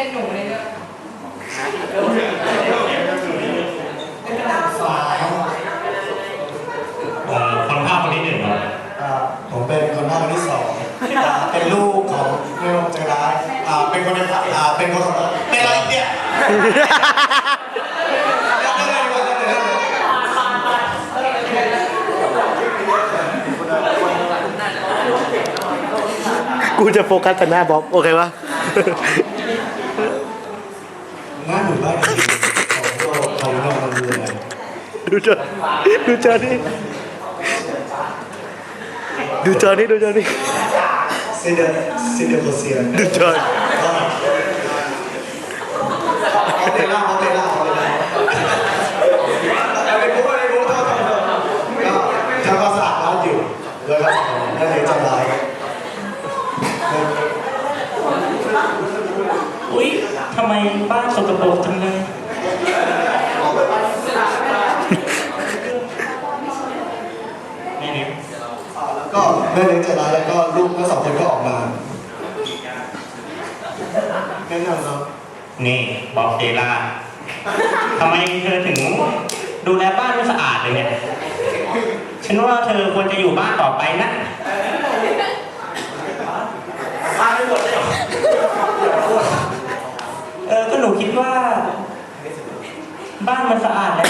เป็นหนูในเรื่องเอ่อคนภาพคนที่หนึ่งครับอ่าผมเป็นคนภาคคนที่สองอ่าเป็นลูกของเรื่องใจร้ายอ่าเป็นคนในฝันอ่าเป็นคนของเป็นอะไรเนี่ยกูจะโฟกัสแต่หน้าบ๊อบโอเคปะ หน้าหนุ่มบ้านจริงของโลกของโลกมันเลย ดูจอดูจอนี่ดูจอนี่ดูจอนี่เซเดอร์เซเดอร์โคเซียน ดูจอ เอาเตล่าเอาเตล่าเอาเตล่าเอาไปพูดอะไรพูดเท่ากันก็ทำความสะอาดร้านอยู่แล้วก็นั่นเลยใจร้าย อุ้ยทำไมบ้านสกปรกจังเลยนี่นี่ ก็แม่เลี้ยงใจร้ายแล้วก็ลูกทั้งสองคนก็ออกมาแนะนำเนาะนี่บอกเจล่าทำไมเธอถึงดูแลบ้านไม่สะอาดเลยเนี่ย ฉันว่าเธอควรจะอยู่บ้านต่อไปนะบ้านไม่หมดเลยเออก็หนูคิดว่า บ้านมันสะอาดแล้ว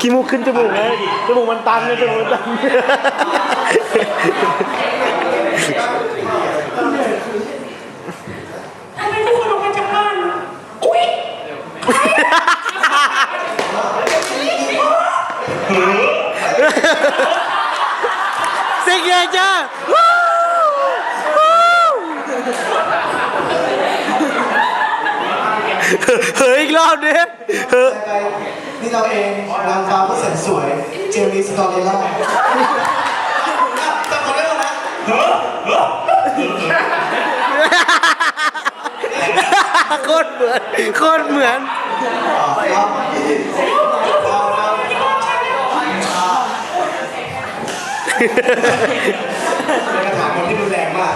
ขี้มูกขึ้นจมูกไงจมูกมันตันไงจมูกมันตันทำไมทุกคนออกมาจากบ้านอุ้ยหือสิกเนเจอร์วู้วู้เฮ้ยอีกรอบดิเฮ้ย นี่เราเองนางฟ้าผู้แสนสวย เจลลีสตอเรลล่าจำคนได้แล้วนะเหรอเหรอโคตรเหมือนโคตรเหมือนอ๋อครับเราเราเป็นคำถามคนที่รุนแรงมาก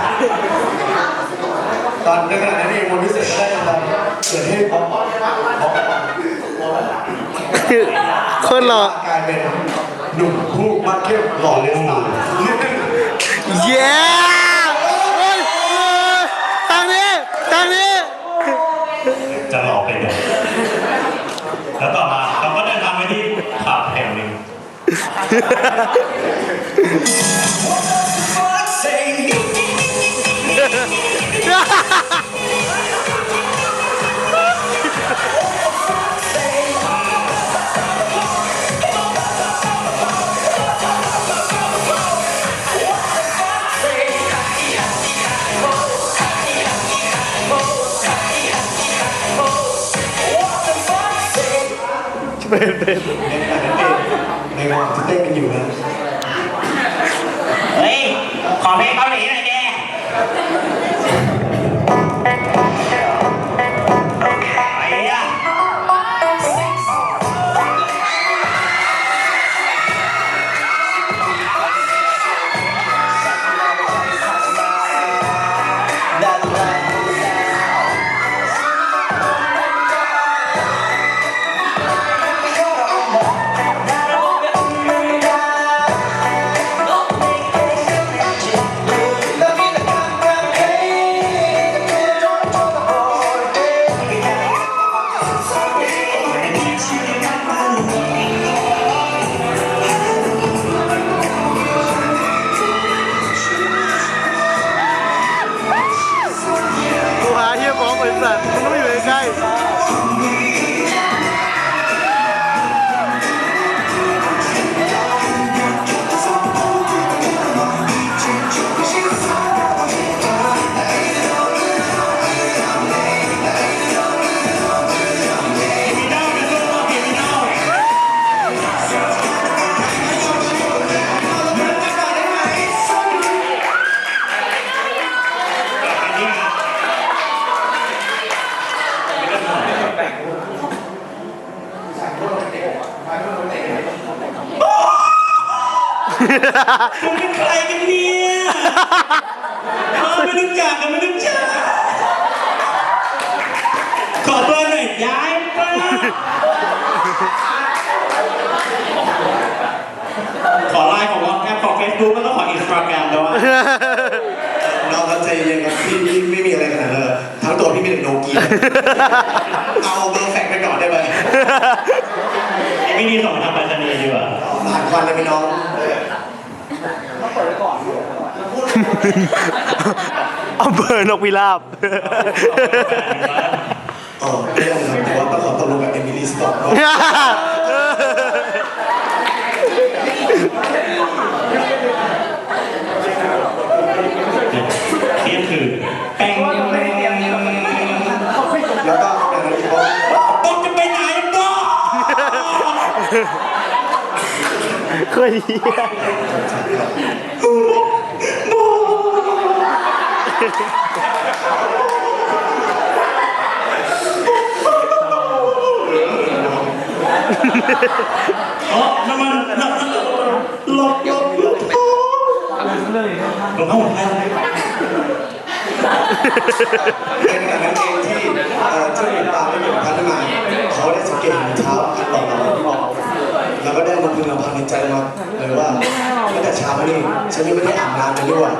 ตอนในขณะนั้นเองวันพิเศษก็ได้ทำเกิดให้ป๊อปป๊อปป๊อปป๊อปโคตรหล่อกลายเป็นหนุ่มผู้มัดเข้มหล่อเลี้ยงสาวเย้เฮ้ยเฮ้ยทางนี้ทางนี้จะหล่อไปเลยแล้วต่อมาเราก็เดินทางไปที่ผับแห่งหนึ่ง เป็นเป็นในขณะนั้นในระหว่างที่เต้นกันอยู่นะ ฟ้องบริษัทมันต้องอยู่ใกล้ มันเป็นใครกันเนี่ยเออไม่รู้จักกันไม่รู้จักขอเบอร์หน่อยย้ายป้าขอไลน์ของวอทแคปขอเฟซบุ๊กแล้วก็ขออินสตาแกรมด้วยน้องเขาใจเย็นครับพี่ไม่มีอะไรขนานั้น ทั้งตัวพี่มีแต่โนเกียเอาเบอร์แฟกไปก่อนได้ไหมไม่ดีส่งทางไปรษณีย์ดีกว่าผ่านควันเลยพี่น้องอำเภอนกพิราบอ๋อไม่ยังครับแต่ว่าต้องขอตกลงกับเอมิลี่สต็อกก่อน เที่ยงคืนแป้ง แล้วก็อย่างนั้นอีกว่า ต้องจะไปไหนก็ เค ยเหี้ยอ๋อน้ำมันน้ำมันหลบหลบหลบหลบเอาหมดแล้วเป็นอย่างนั้ มาพึงลำพันในใจมาเลยว่าตั้งแต่เช้ามานี่ฉันยังไม่ได้อาบน้ำเลยด้วย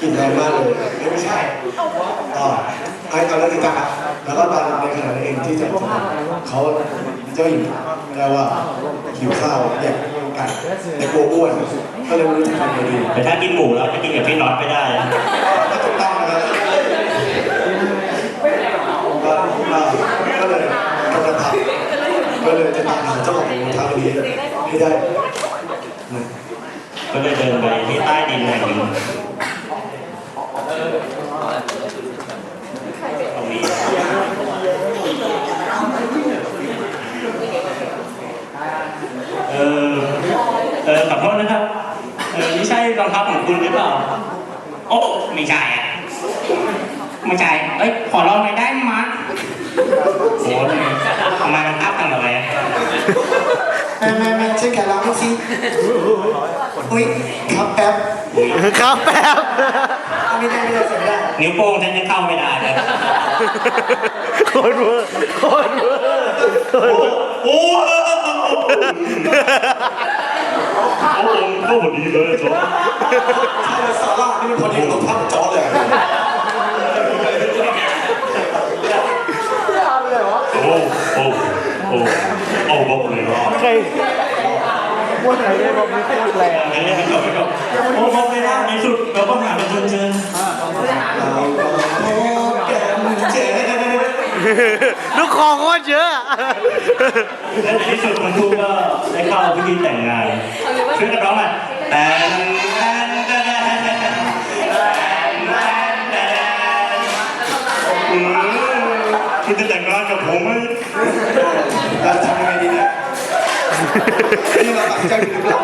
กลิ่นแรงมากเลยไม่ใช่อ๋อไอ้ตอนนั้นติดตามแล้วก็ตอนในขณะนั้นเองที่จะเขาเจ้าหญิงแล้วว่าหิวข้าวอยากกินไก่แต่กลัวอ้วนก็เลยไม่รู้จะทำยังไงดีแต่ถ้ากินหมูแล้วจะกินกับพี่น็อตไม่ได้นะ ก็ถูกต้องนะครับก็ก็เลยกำลังทำก็ เลยจะตามหาเจ้าของรองเท้าตัวนี้ให้ได้ก็เลยเดินไปที่ใต้ดินแห่งหนึ่งตรงนี้เออเออขอโทษนะครับ เออไม่ใช่รองเท้าของคุณหรือเปล่า โอ้ไม่ใช่อะไม่ใช่เอ้ย ขอลองหน่อยได้มั้ยโอ้ ทำไมมันอัพกันอะไรแม่แม่แม่เช็คแขนเราดูสิอุ้ยครับแป๊บครับแป๊บไม่ได้ไม่ได้เสียไม่ได้นิ้วโป้งฉันยังเข้าไม่ได้เลยโคตรเวอร์โคตรเวอร์โคตรเวอร์โอ้โหโอ้โหโอ้โหดีเลยจบใช่ซาร่านี่เป็นคนที่ลงภาพจอเลย โอ้โอ้โอ้โอ้บอกเลยว่า ใคร พูดอะไหนได้บอกไม่พูดแรงไม่จบไม่จบโอ้บอกเลยว่าในสุดเราก็หาเป็นเชิญเราก็พบกันเจอลูกคอโคตรเยอะและในที่สุดมันทูก็ได้เข้าพิธีแต่งงานช่วยกันร้องอะแต่คุณจะแต่งงานกับผมไหมเราทำยังไงดีเนี่ย นี่เราตัดใจหรือเปล่า